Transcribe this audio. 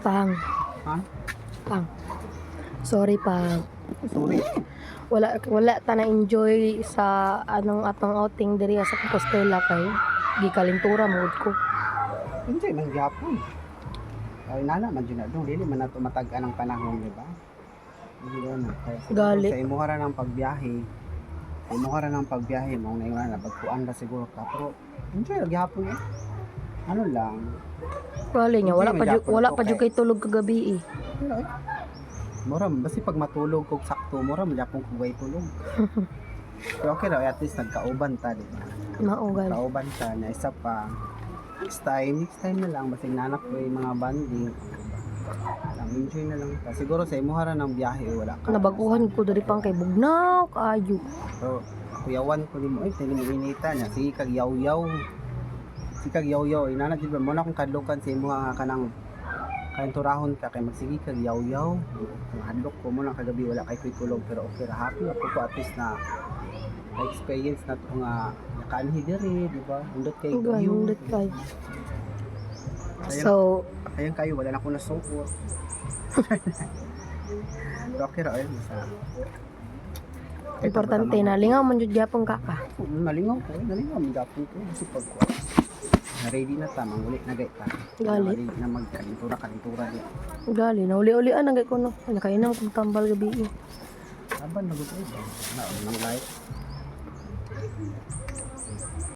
Pang. Ha? Pang. Sorry, Pang. Sorry. Wala wala ta na enjoy sa anong atong outing diri sa Compostela kay gikalintura mood ko. Hindi man gyapon. Ay nana man jud na do dili man nato matag-an ang panahon, di ba? Gali. Sa imo ra ng pagbiyahe. Imo ra ng pagbiyahe mo na na bagkuan ra siguro ka pero enjoy gyapon eh. Ano lang, Wala nga wala pa Magyapon wala pa jud kay- tulog kagabi eh. Pero eh. Mura, basi pag matulog kog sakto, mura magyapon kog way tulog. Pero okay raw, at least nagkauban ta, di ba? Maugal. Kauban ta, na isa pa. Next time, next time na lang, basi nanak ko yung mga banding. Lang, enjoy na lang ta. Siguro sa imuhara ng biyahe, wala ka. Nabaguhan ko diri pang kay bugnaw kaayo. Pero, kuyawan ko ni mo, ay, tini mo inita niya, sige kag yaw-yaw. Sige kag yaw-yaw, inana, di ba, muna kong kadlukan sa imuha nga kanang kain turahon ka kay magsige kag yaw-yaw. Ang hadlok ko mo lang kagabi wala kay kuy tulog pero okay ra happy ako ko at least na na experience na to nga nakaanhi diri, di ba? Undot kay view. Gandot kay. So, Ayun kayo, wala na akong nasuot. pero okay ra ayun sa importante na lingaw man jud gyapon ka ka. Nalingaw ko, nalingaw mi gapon ko kasi pag na-ready na ta, mangulit na gay ta. Gali. Na, na magkalintura, kalintura di. Gali na uli-ulian ang ko no. Nakainam kog tambal gabi. eh. Laban na gusto. Na, nang light.